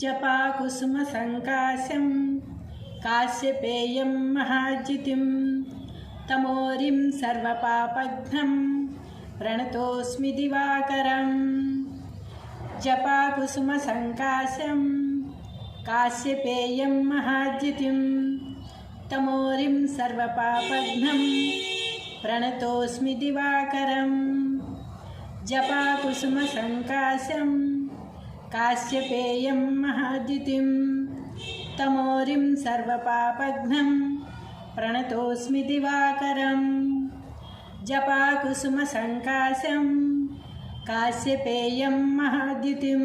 जपाकुसुमसङ्काशं काश्यपेयं महाजितिं तमोरिं सर्वपापघ्नं प्रणतोऽस्मि दिवाकरम् जपाकुसुमसङ्काशं काश्यपेयं महाजितिं तमोरिं सर्वपापघ्नं प्रणतोऽस्मि दिवाकरम् जपाकुसुमसङ्काशं काश्यपेयं महादितिं तमोरिं सर्वपापघ्नं प्रणतोऽस्मि दिवाकरम्। जपाकुसुमसङ्काशं काश्यपेयं महाद्युतिं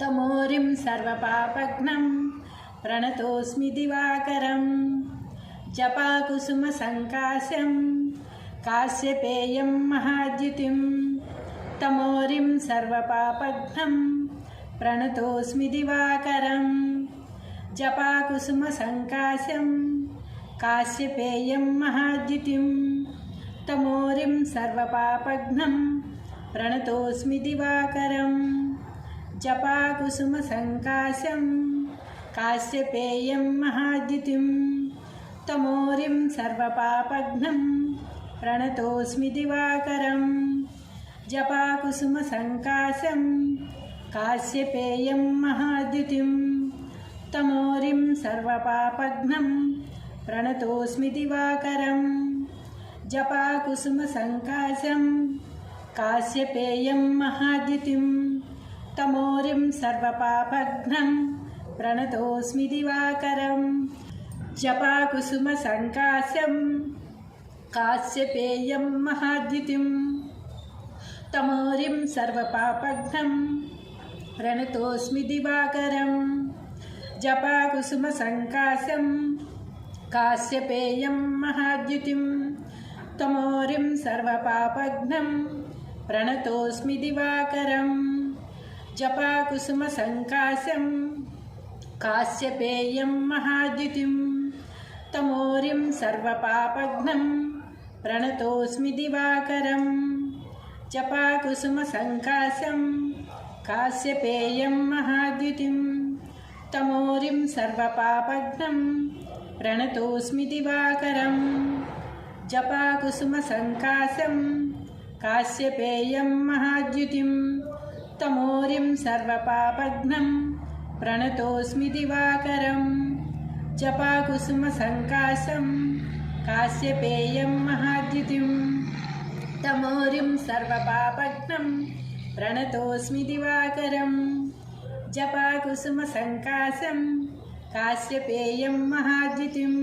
तमोरिं सर्वपापघ्नं प्रणतोऽस्मि दिवाकरम्। जपाकुसुमसङ्काशं काश्यपेयं महाद्युतिं तमोरिं सर्वपापघ्नं प्रणतोऽस्मि दिवाकरम् जपाकुसुमसङ्काशं काश्यपेयं महाद्युतिं। तमोरिं सर्वपापघ्नं प्रणतोऽस्मि दिवाकरम् जपाकुसुमसङ्काशं काश्यपेयं महाद्युतिं। तमोरिं सर्वपापघ्नं प्रणतोऽस्मि दिवाकरम्। जपाकुसुमसङ्काशं काश्यपेयं महाद्युतिं तमोरिं सर्वपापघ्नं प्रणतोऽस्मि दिवाकरम् जपाकुसुमसङ्काशं काश्यपेयं महाद्युतिं तमोरिं सर्वपापघ्नं प्रणतोऽस्मि दिवाकरम् जपाकुसुमसङ्काशं काश्यपेयं महाद्युतिं तमोरिं सर्वपापघ्नं प्रणतोऽस्मि दिवाकरम् जपाकुसुमसङ्काशं काश्यपेयं महाद्युतिं तमोरिं सर्वपापघ्नं प्रणतोऽस्मि दिवाकरम् जपाकुसुमसङ्काशं काश्यपेयं महाद्युतिं तमोरिं सर्वपापघ्नं प्रणतोऽस्मि दिवाकरम् जपाकुसुमसङ्काशं काश्यपेयं महाद्युतिं तमोरिं सर्वपापघ्नं प्रणतोऽस्मि दिवाकरम् जपाकुसुमसङ्काशं काश्यपेयं महाद्युतिं तमोरिं सर्वपापघ्नं प्रणतोऽस्मि दिवाकरम् जपाकुसुमसङ्काशं काश्यपेयं महाद्युतिं तमोरिं सर्वपापघ्नं प्रणतोऽस्मि दिवाकरम् जपाकुसुमसङ्काशं काश्यपेयं महाद्युतिं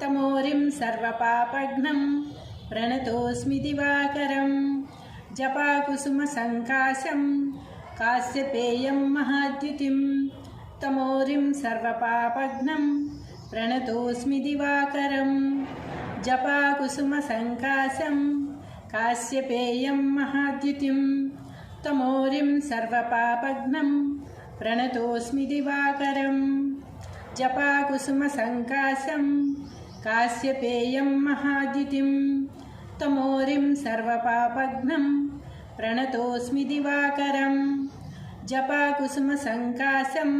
तमोरिं सर्वपापघ्नं प्रणतोऽस्मि दिवाकरम् जपाकुसुमसङ्काशं काश्यपेयं महाद्युतिं तमोरिं सर्वपापघ्नं प्रणतोऽस्मि दिवाकरम् जपाकुसुमसङ्काशं काश्यपेयं महाद्युतिं, तमोरिं सर्वपापघ्नं, प्रणतोऽस्मि दिवाकरम् जपाकुसुमसङ्काशं काश्यपेयं महाद्युतिं, तमोरिं सर्वपापघ्नं, प्रणतोऽस्मि दिवाकरम् जपाकुसुमसङ्काशं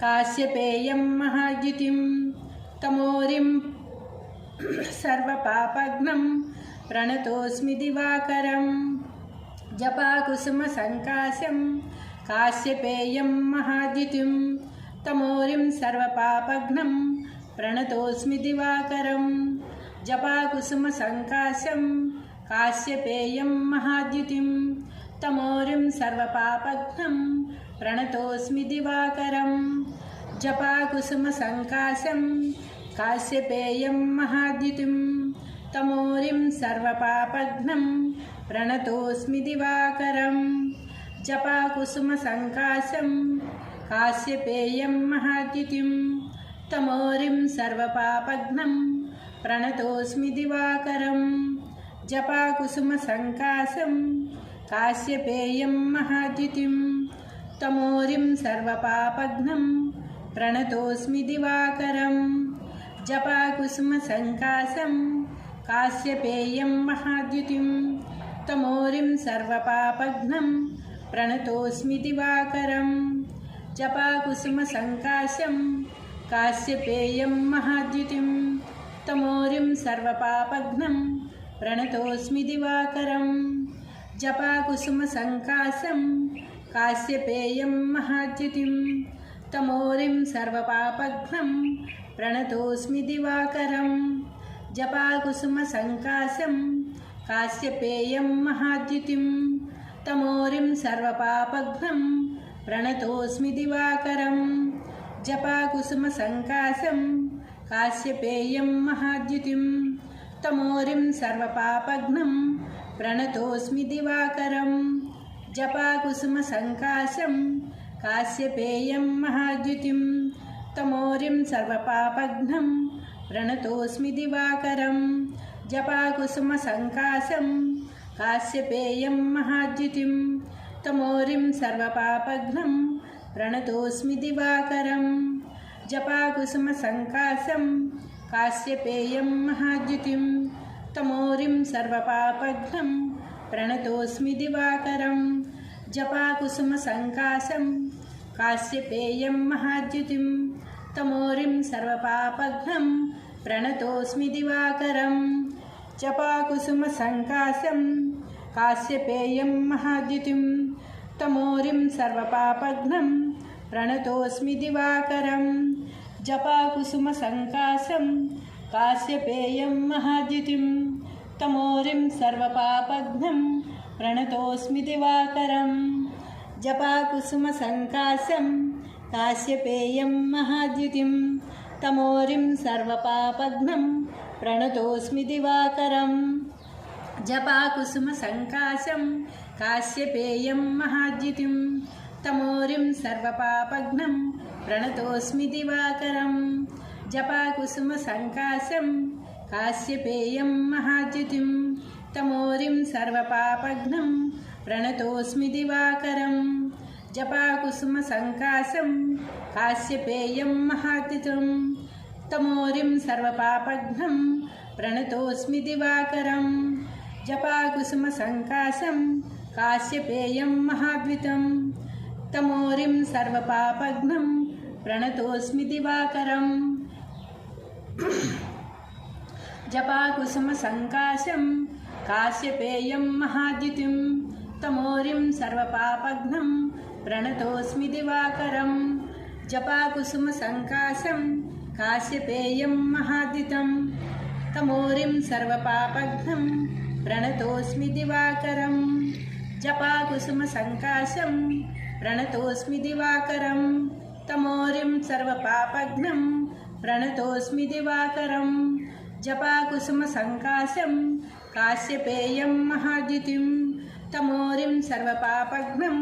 काश्यपेयं महाद्युतिं, तमोरिं सर्वपापघ्नं प्रणतोऽस्मि दिवाकरम् जपाकुसुमसङ्काशं काश्यपेयं महाद्युतिं तमोरिं सर्वपापघ्नं प्रणतोऽस्मि दिवाकरम् जपाकुसुमसङ्काशं काश्यपेयं महाद्युतिं तमोरिं सर्वपापघ्नं प्रणतोऽस्मि दिवाकरम् जपाकुसुमसङ्काशं కాశ్యపేయం మహాద్యుతిం తమోరిం సర్వపాపఘ్నం ప్రణతోస్మి దివాకరం జపాకుసుమసంకాశం కాశ్యపేయం మహాద్యుతిం తమోరిం సర్వపాపఘ్నం ప్రణతోస్మి దివాకరం జపాకుసుమసంకాశం కాశ్యపేయం మహాద్యుతిం తమోరిం సర్వపాపఘ్నం ప్రణతోస్మి దివాకరం जपाकुसुमसङ्काशं काश्यपेयं महाद्युतिं तमोरिं सर्वपापघ्नं प्रणतोऽस्मि दिवाकरं जपाकुसुमसङ्काशं काश्यपेयं महाद्युतिं तमोरिं सर्वपापघ्नं प्रणतोऽस्मि दिवाकरं जपाकुसुमसङ्काशं काश्यपेयं महाद्युतिं तमोरिं सर्वपापघ्नं प्रणतोऽस्मि दिवाकरं जपाकुसुमसङ्काशं काश्यपेयं महाद्युतिं तमोरिं सर्वपापघ्नं प्रणतोऽस्मि दिवाकरं जपाकुसुमसङ्काशं काश्यपेयं महाद्युतिं तमोरिं सर्वपापघ्नं प्रणतोऽस्मि दिवाकरं जपाकुसुमसङ्काशं काश्यपेयं महाद्युतिं तमोरिं सर्वपापघ्नं प्रणतोऽस्मि दिवाकरं। जपाकुसुमसङ्काशं काश्यपेयं महाद्युतिं। तमोरिं सर्वपापघ्नं प्रणतोऽस्मि दिवाकरं। जपाकुसुमसङ्काशं काश्यपेयं महाद्युतिं। तमोरिं सर्वपापघ्नं प्रणतोऽस्मि दिवाकरं। जपाकुसुमसङ्काशं काश्यपेयं महाद्युतिं। तमोरिं सर्वपापघ्नं प्रणतोऽस्मि दिवाकरं। जपाकुसुमसङ्काशं काश्यपेयं महाद्युतिं। तमोरिं सर्वपापघ्नं प्रणतोऽस्मि दिवाकरं। जपाकुसुमसङ्काशं काश्यपेयं महाद्युतिं। तमोरिं सर्वपापघ्नं प्रणतोऽस्मि दिवाकरं। जपाकुसुमसङ्काशं काश्यपेयं महाद्युतिं तमोरिं सर्वपापघ्नं प्रणतोऽस्मि दिवाकरं जपाकुसुमसङ्काशं काश्यपेयं महाद्युतिं तमोरिं सर्वपापघ्नं प्रणतोऽस्मि दिवाकरं जपाकुसुमसङ्काशं काश्यपेयं महाद्युतिं तमोरिं सर्वपापघ्नं प्रणतोऽस्मि జపాకుసుమ సంకాశం కాశ్యపేయం మహాతిథం తమోరిం సర్వపాపఘ్నం ప్రణతోస్మి దివాకరం. జపాకుసుమ సంకాశం కాశ్యపేయం మహాద్వితం తమోరిం సర్వపాపఘ్నం ప్రణతోస్మి దివాకరం. జపాకుసుమ సంకాశం కాశ్యపేయం మహాద్యుతిం తమోరిం సర్వపాపఘ్నం प्रणतोऽस्मि दिवाकरं जपाकुसुमसङ्काशं काश्यपेयं महाद्युतं तमोरिं सर्वपापघ्नं प्रणतोऽस्मि दिवाकरं जपाकुसुमसङ्काशं प्रणतोऽस्मि दिवाकरं तमोरिं सर्वपापघ्नं प्रणतोऽस्मि दिवाकरं जपाकुसुमसङ्काशं काश्यपेयं महाद्युतिं तमोरिं सर्वपापघ्नं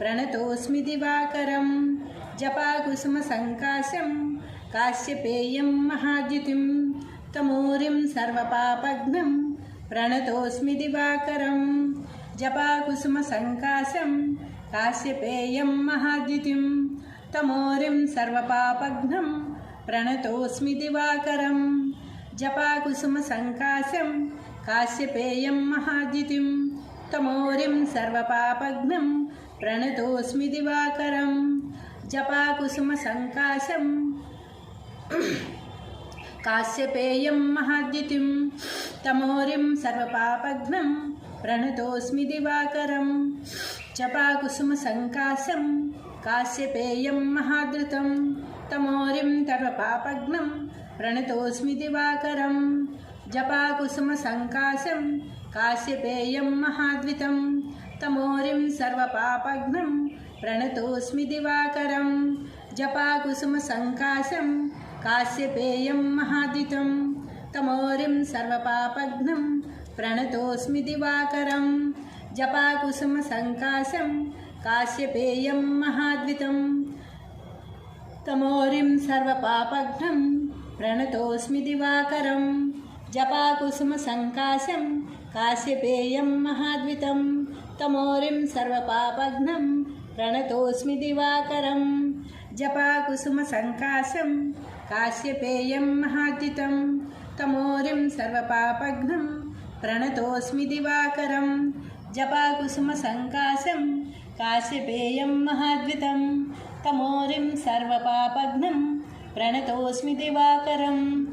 ప్రణతోస్మి దివాకరం. జపాకుసుమ సంకాశం కాశ్యపేయం మహాద్యుతిం. తమూరిం సర్వపాపఘ్నం. ప్రణతోస్మి దివాకరం. జపాకుసుమ సంకాశం కాశ్యపేయం మహాద్యుతిం. తమోరిం సర్వపాపఘ్నం. ప్రణతోస్మి దివాకరం. జపాకుసుమ సంకాశం కాశ్యపేయం మహాద్యుతిం. తమోరిం సర్వపాపఘ్నం. ప్రణతోస్మి దివాకరం జపాకుసుమ సంకాశం కాశ్యపేయం మహాద్యుతిం తమోరిం సర్వపాపఘ్నం ప్రణతోస్మి దివాకరం జపాకుసుమ సంకాశం కాశ్యపేయం మహాద్రుతం తమోరిం తర్వపాపఘ్నం ప్రణతోస్మి దివాకరం జపాకుసుమ సంకాశం కాశ్యపేయం మహాద్వితం सर्वपापघ्नं प्रणतोऽस्मि दिवाकरं। जपाकुसुमसङ्काशं काश्यपेयं महाद्वितं तमोरिं सर्वपापघ्नं प्रणतोऽस्मि दिवाकरं। जपाकुसुमसङ्काशं काश्यपेयं महाद्वितं तमोरिं सर्वपापघ्नं प्रणतोऽस्मि दिवाकरं। जपाकुसुमसङ्काशं काश्यपेयं महाद्वितं तमोरिं सर्वपापघ्नं प्रणतोऽस्मि दिवाकरं। जपाकुसुमसङ्काशं काश्यपेयं महाद्युतं तमोरिं सर्वपापघ्नं प्रणतोऽस्मि दिवाकरं। जपाकुसुमसङ्काशं काश्यपेयं महाद्वितं। तमोरिं सर्वपापघ्नं प्रणतोऽस्मि दिवाकरं।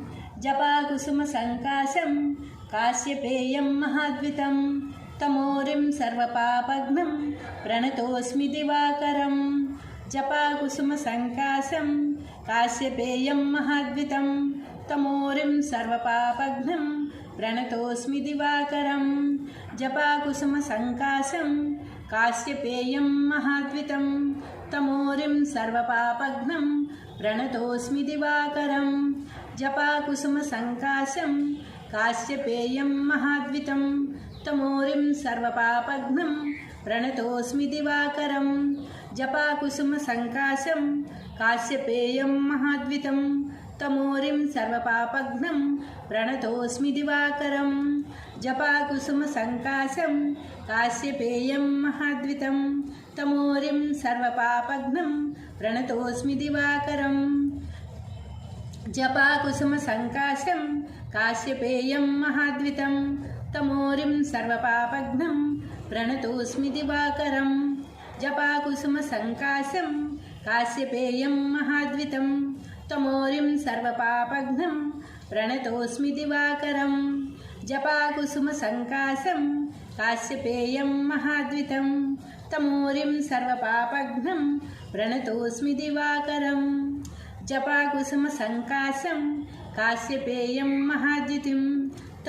जपाकुसुमसङ्काशं काश्यपेयं महाद्वितं तमोरिं सर्वपापघ्नं प्रणतोऽस्मि दिवाकरं जपाकुसुमसङ्काशं काश्यपेयं महाद्वितं तमोरिं सर्वपापघ्नं प्रणतोऽस्मि दिवाकरं जपाकुसुमसङ्काशं काश्यपेयं महाद्वितं तमोरिं सर्वपापघ्नं प्रणतोऽस्मि दिवाकरं जपाकुसुमसङ्काशं काश्यपेयं महाद्वितं तमोरिं सर्वपापघ्नं प्रणतोऽस्मि दिवाकरं जपाकुसुमसङ्काशं काश्यपेयं महाद्वितं तमोरिं सर्वपापघ्नं प्रणतोऽस्मि दिवाकरं जपाकुसुमसङ्काशं काश्यपेयं महाद्वितं तमोरिं सर्वपापघ्नं प्रणतोऽस्मि दिवाकरं जपाकुसुमसङ्काशं काश्यपेयं महाद्वितं तमोरिं सर्वपापघ्नं प्रणतोऽस्मि दिवाकरं। जपाकुसुमसङ्काशं, काश्यपेयं महाद्वितं। तमोरिं सर्वपापघ्नं प्रणतोऽस्मि दिवाकरं। जपाकुसुमसङ्काशं, काश्यपेयं महाद्वितं। तमोरिं सर्वपापघ्नं प्रणतोऽस्मि दिवाकरं। जपाकुसुमसङ्काशं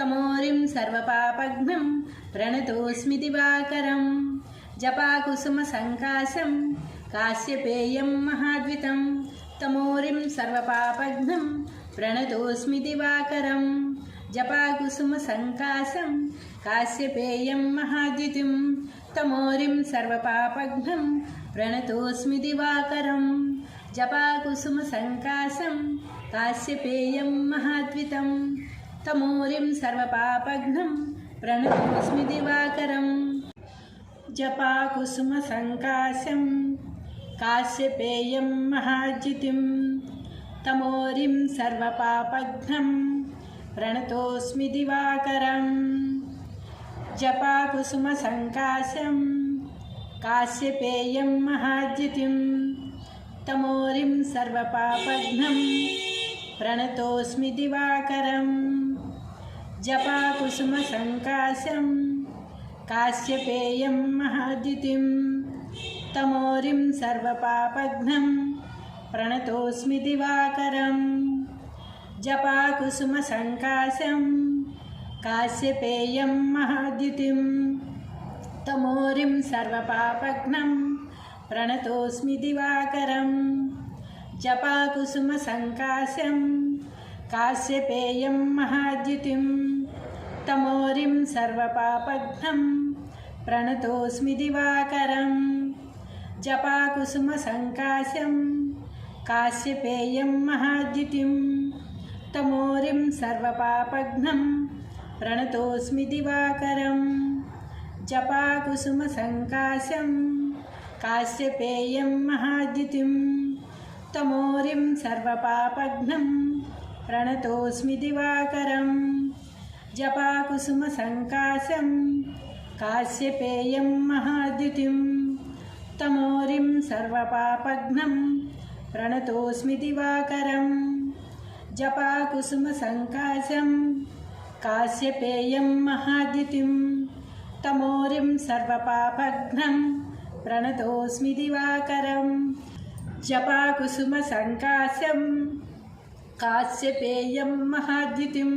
తమోరిం సర్వపాపఘ్నం ప్రణతోస్మి దివాకరం. జపాకుసుమ సంకాశం కాశ్యపేయం మహాద్వితం. తమోరిం సర్వపాపఘ్నం ప్రణతోస్మి దివాకరం. జపాకుసుమ సంకాశం కాశ్యపేయం మహాద్యుతిం తమోరిం సర్వపాపఘ్నం ప్రణతోస్మి దివాకరం. జపాకుసుమ సంకాశం కాశ్యపేయం మహాద్వితం. तमोरिं सर्वपापघ्नं प्रणतोऽस्मि दिवाकरं। जपाकुसुमसङ्काशं काश्यपेयं महाद्युतिं तमोरिं सर्वपापघ्नं प्रणतोऽस्मि दिवाकरं। जपाकुसुमसङ्काशं काश्यपेयं महाद्युतिं तमोरिं सर्वपापघ्नं प्रणतोऽस्मि दिवाकरं जपाकुसुमसङ्कास्यं कास्यपेयं महादितिं तमोरिं सर्वपापघ्नं प्रणतोऽस्मि दिवाकरं जपाकुसुमसङ्कास्यं कास्यपेयं महाद्युतिं तमोरिं सर्वपापघ्नं प्रणतोऽस्मि दिवाकरं जपाकुसुमसङ्कास्यं कास्यपेयं महाद्युतिम्। तमोरिं सर्वपापघ्नं प्रणतोऽस्मि दिवाकरं जपाकुसुमसङ्काशं काश्यपेयं महाद्युतिं तमोरिं सर्वपापघ्नं प्रणतोऽस्मि दिवाकरं जपाकुसुमसङ्काशं काश्यपेयं महाद्युतिं तमोरिं सर्वपापघ्नं प्रणतोऽस्मि दिवाकरं जपाकुसुमसङ्काशं काश्यपेयं महाद्युतिं तमोरिं सर्वपापघ्नं प्रणतोऽस्मि दिवाकरं जपाकुसुमसङ्काशं काश्यपेयं महाद्युतिं तमोरिं सर्वपापघ्नं प्रणतोऽस्मि दिवाकरं जपाकुसुमसङ्काशं काश्यपेयं महाद्युतिं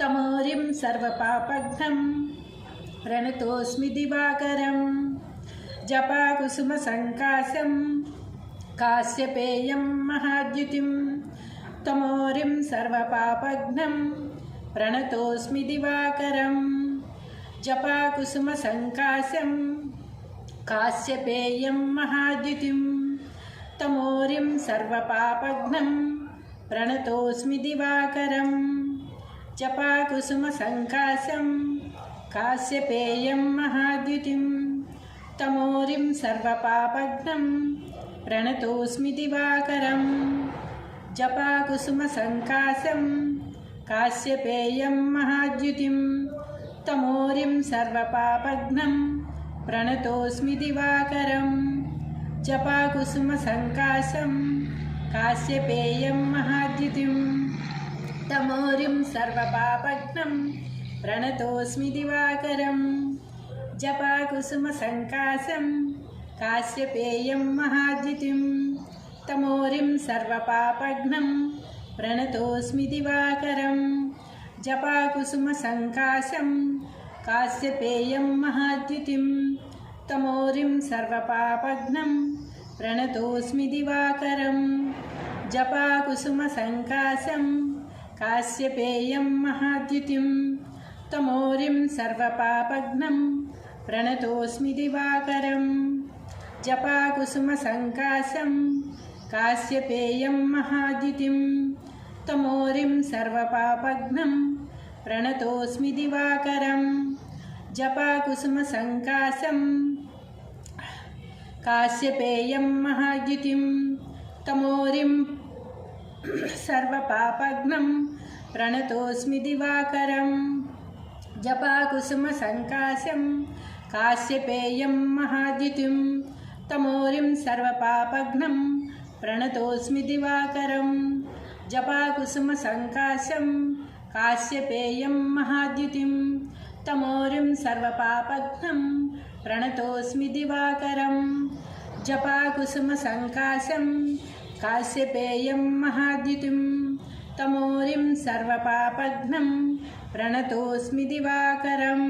तमोरिं सर्वपापघ्नं प्रणतोऽस्मि दिवाकरं जपाकुसुमसङ्काशं काश्यपेयं महाद्युतिं तमोरिं सर्वपापघ्नं प्रणतोऽस्मि दिवाकरं जपाकुसुमसङ्काशं काश्यपेयं महाद्युतिं तमोरिं सर्वपापघ्नं प्रणतोऽस्मि दिवाकरं जपाकुसुमसङ्काशं काश्यपेयं महाद्युतिं तमोरिं सर्वपापघ्नं प्रणतोऽस्मि दिवाकरं जपाकुसुमसङ्काशं काश्यपेयं महाद्युतिं तमोरिं सर्वपापघ्नं प्रणतोऽस्मि दिवाकरं जपाकुसुमसङ्काशं काश्यपेयं महाद्युतिं तमोरिं सर्वपापघ्नं प्रणतोऽस्मि दिवाकरं जपाकुसुमसङ्काशं काश्यपेयं महाद्युतिं तमोरिं सर्वपापघ्नं प्रणतोऽस्मि दिवाकरं जपाकुसुमसङ्काशं काश्यपेयं महाद्युतिं तमोरिं सर्वपापघ्नं प्रणतोऽस्मि दिवाकरं जपाकुसुमसङ्काशं काश्यपेयं महाद्युतिं, तमोरिं सर्वपापघ्नं, प्रणतोऽस्मि दिवाकरं जपाकुसुमसङ्काशं काश्यपेयं महाद्युतिं, तमोरिं सर्वपापघ्नं, प्रणतोऽस्मि दिवाकरं जपाकुसुमसङ्काशं काश्यपेयं महाद्युतिं, तमोरिं सर्वपापघ्नं प्रणतोऽस्मि दिवाकरं जपाकुसुमसङ्काशं काश्यपेयं महाद्युतिं तमोरिं सर्वपापघ्नं प्रणतोऽस्मि दिवाकरं जपाकुसुमसङ्काशं काश्यपेयं महाद्युतिं तमोरिं सर्वपापघ्नं प्रणतोऽस्मि दिवाकरं जपाकुसुमसङ्काशं काश्यपेयं महाद्युतिं तमोरिं सर्वपापघ्नं प्रणतोऽस्मि दिवाकरं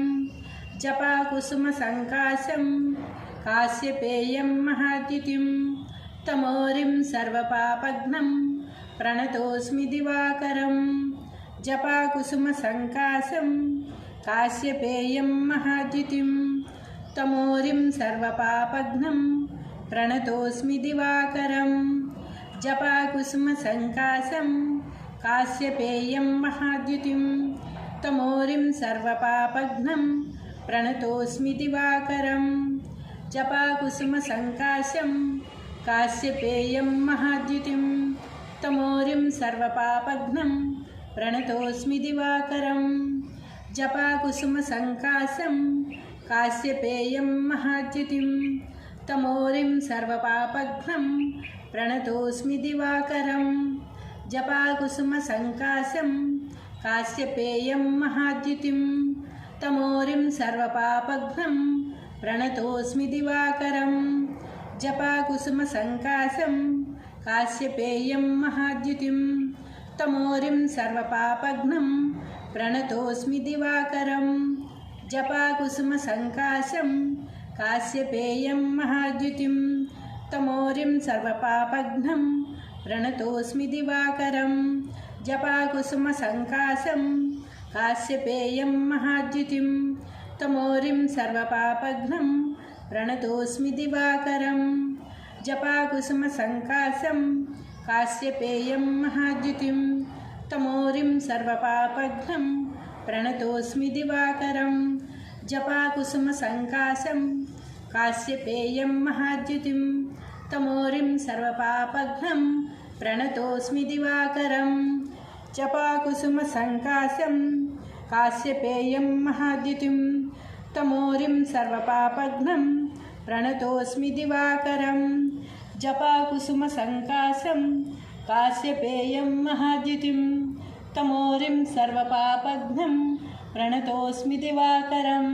जपाकुसुमसङ्काशं काश्यपेयं महाद्युतिं तमोरिं सर्वपापघ्नं प्रणतोऽस्मि दिवाकरं जपाकुसुमसङ्काशं काश्यपेयं महाद्युतिं तमोरिं सर्वपापघ्नं प्रणतोऽस्मि दिवाकरं जपाकुसुमसङ्काशं काश्यपेयं महाद्युतिं तमोरिं सर्वपापघ्नं प्रणतोऽस्मि दिवाकरं जपाकुसुमसङ्काशं काश्यपेयं महाद्युतिं तमोरिं सर्वपापघ्नं प्रणतोऽस्मि दिवाकरं जपाकुसुमसङ्काशं काश्यपेयं महाद्युतिं तमोरिं सर्वपापघ्नं प्रणतोऽस्मि दिवाकरं जपाकुसुमसङ्काशं काश्यपेयं महाद्युतिं तमोरिं सर्वपापघ्नं प्रणतोऽस्मि दिवाकरं जपाकुसुमसङ्काशं काश्यपेयं महाद्युतिं तमोरिं सर्वपापघ्नं प्रणतोऽस्मि दिवाकरं जपाकुसुमसङ्काशं काश्यपेयं महाद्युतिं तमोरिं सर्वपापघ्नं प्रणतोऽस्मि दिवाकरं जपाकुसुमसङ्काशं काश्यपेयं महाद्युतिं तमोरिं सर्वपापघ्नं प्रणतोऽस्मि दिवाकरं जपाकुसुमसङ्काशं काश्यपेयं महाद्युतिं तमोरिं सर्वपापघ्नं प्रणतोऽस्मि दिवाकरं తమోరిం సర్వపాపఘ్నం ప్రణతోస్మి దివాకరం జపాకుసుమ సంకాశం కాశ్యపేయం మహాద్యుతిం తమోరిం సర్వపాపఘ్నం ప్రణతోస్మి దివాకరం జపాకుసుమ సంకాశం కాశ్యపేయం మహాద్యుతిం తమోరిం సర్వపాపఘ్నం ప్రణతోస్మి దివాకరం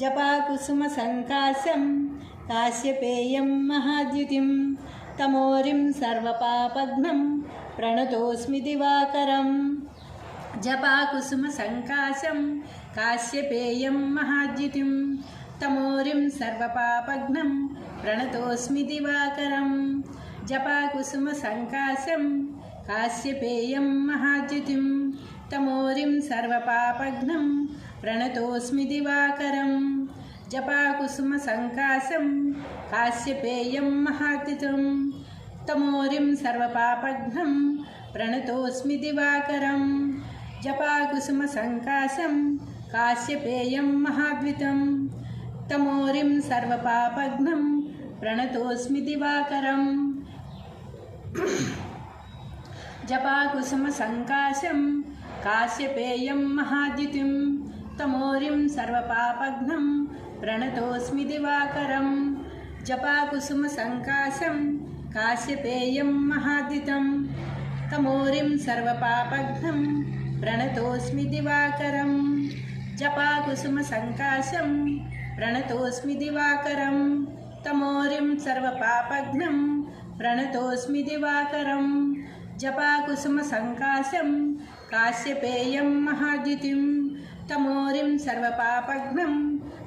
జపాకుసుమ సంకాశం काश्यपेयं महाद्युतिं तमोरिं सर्वपापघ्नं प्रणतोऽस्मि दिवाकरं जपाकुसुमसङ्काशं काश्यपेयं महाद्युतिं तमोरिं सर्वपापघ्नं प्रणतोऽस्मि दिवाकरं जपाकुसुमसङ्काशं काश्यपेयं महाद्युतिं तमोरिं सर्वपापघ्नं प्रणतोऽस्मि दिवाकरं జపాకుసుమసంకాశం కాశ్యపేయం మహాతిథుం తమోరిం సర్వపాపఘ్నం ప్రణతోస్మి దివాకరం. జపాకుసుమసంకాశం కాశ్యపేయం మహాద్వితం తమోరిం సర్వపాపఘ్నం ప్రణతోస్మి దివాకరం. జపాకుసుమసంకాశం కాశ్యపేయం మహాద్యుతిం తమోరిం సర్వపాపఘ్నం प्रणतोऽस्मि दिवाकरं जपाकुसुमसङ्काशं काश्यपेयं महादितं तमोरिं सर्वपापघ्नं प्रणतोऽस्मि दिवाकरं जपाकुसुमसङ्काशं प्रणतोऽस्मि दिवाकरं तमोरिं सर्वपापघ्नं प्रणतोऽस्मि दिवाकरं जपाकुसुमसङ्काशं काश्यपेयं महाद्युतिं तमोरिं सर्वपापघ्नं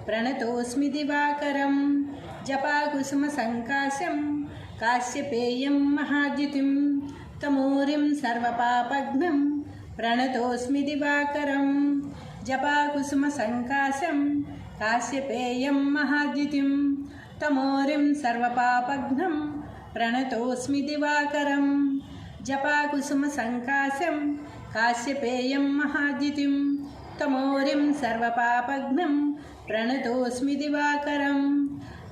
प्रणतोऽस्मि दिवाकरं जपाकुसुमसङ्काशं काश्यपेयं महाद्युतिं तमोरिं सर्वपापघ्नं प्रणतोऽस्मि दिवाकरं जपाकुसुमसङ्काशं काश्यपेयं महाद्युतिं तमोरिं सर्वपापघ्नं प्रणतोऽस्मि दिवाकरं जपाकुसुमसङ्काशं काश्यपेयं महाद्युतिं तमोरिं सर्वपापघ्नं प्रणतोऽस्मि दिवाकरं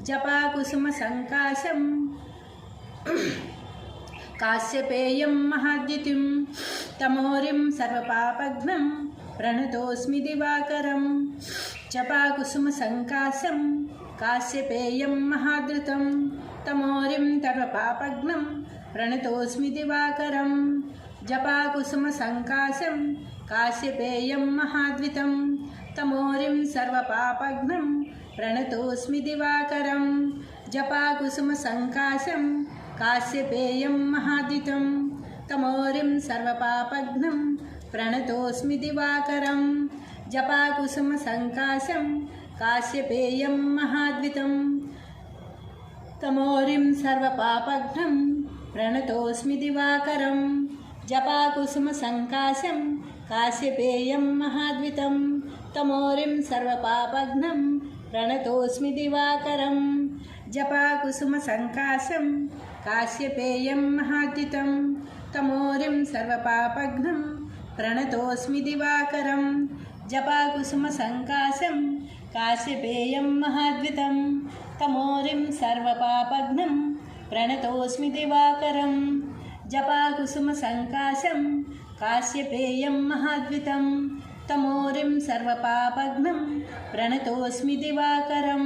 जपाकुसुमसङ्काशं काश्यपेयं महाद्युतिं तमोरिं सर्वपापघ्नं प्रणतोऽस्मि दिवाकरं जपाकुसुमसङ्काशं काश्यपेयं महाद्रुतं तमोरिं सर्वपापघ्नं प्रणतोऽस्मि दिवाकरं जपाकुसुमसङ्काशं काश्यपेयं महाद्वितं तमोरिं सर्वपापघ्नं प्रणतोऽस्मि दिवाकरं। जपाकुसुमसङ्काशं काश्यपेयं महादितं। तमोरिं सर्वपापघ्नं प्रणतोऽस्मि दिवाकरं। जपाकुसुमसङ्काशं काश्यपेयं महाद्वितं तमोरिं सर्वपापघ्नं प्रणतोऽस्मि दिवाकरं। जपाकुसुमसङ्काशं काश्यपेयं महाद्वितं तमोरिं सर्वपापघ्नं प्रणतोऽस्मि दिवाकरं जपाकुसुमसङ्काशं काश्यपेयं महाद्युतं तमोरिं सर्वपापघ्नं प्रणतोऽस्मि दिवाकरं जपाकुसुमसङ्काशं काश्यपेयं महाद्वितं तमोरिं सर्वपापघ्नं प्रणतोऽस्मि दिवाकरं जपाकुसुमसङ्काशं काश्यपेयं महाद्वितं तमोरिं सर्वपापघ्नं प्रणतोऽस्मि दिवाकरं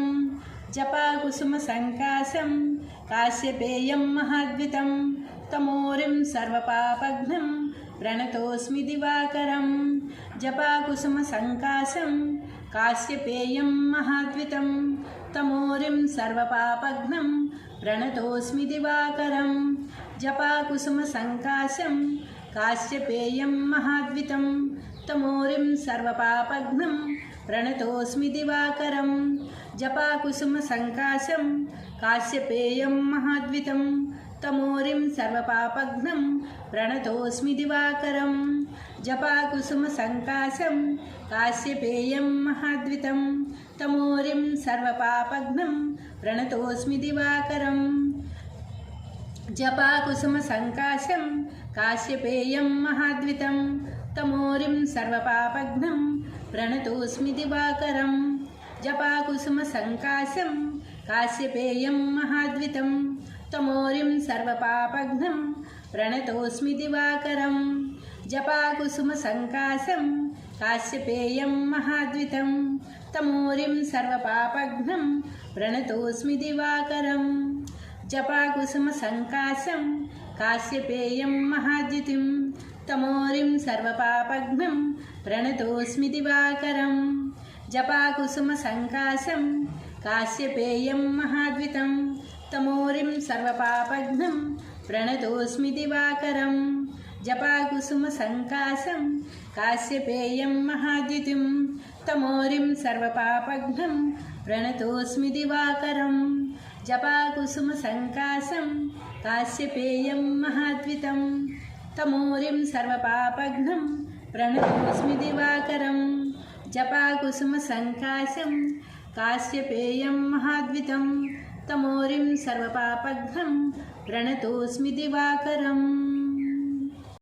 जपाकुसुमसङ्काशं काश्यपेयं महाद्वितं तमोरिं सर्वपापघ्नं प्रणतोऽस्मि दिवाकरं जपाकुसुमसङ्काशं काश्यपेयं महाद्वितं तमोरिं सर्वपापघ्नं प्रणतोऽस्मि दिवाकरं जपाकुसुमसङ्काशं काश्यपेयं महाद्वितं तमोरिं सर्वपापघ्नं प्रणतोऽस्मि दिवाकरं जपाकुसुमसङ्काशं काश्यपेयं महाद्वितं तमोरिं सर्वपापघ्नं प्रणतोऽस्मि दिवाकरं जपाकुसुमसङ्काशं काश्यपेयं महाद्वितं तमोरिं सर्वपापघ्नं प्रणतोऽस्मि दिवाकरं जपाकुसुमसङ्काशं काश्यपेयं महाद्वितं तमोरिं सर्वपापघ्नं प्रणतोऽस्मि दिवाकरं जपाकुसुमसङ्काशं काश्यपेयं महाद्वितं तमोरिं सर्वपापघ्नं प्रणतोऽस्मि दिवाकरं जपाकुसुमसङ्काशं काश्यपेयं महाद्वितं तमोरिं सर्वपापघ्नं प्रणतोऽस्मि दिवाकरं जपाकुसुमसङ्काशं काश्यपेयं महाद्युतिं तमोरिं सर्वपापघ्नं प्रणतोऽस्मि दिवाकरं जपाकुसुमसङ्काशं काश्यपेयं महाद्वितं तमोरिं सर्वपापघ्नं प्रणतोऽस्मि दिवाकरं जपाकुसुमसङ्काशं काश्यपेयं महाद्युतिं तमोरिं सर्वपापघ्नं प्रणतोऽस्मि दिवाकरं जपाकुसुमसङ्काशं काश्यपेयं महाद्वितं तमोरिं सर्वपापघ्नं प्रणतोऽस्मि दिवाकरं जपाकुसुमसङ्काशं काश्यपेयं महाद्वितं तमोरिं सर्वपापघ्नं प्रणतोऽस्मि दिवाकरम्।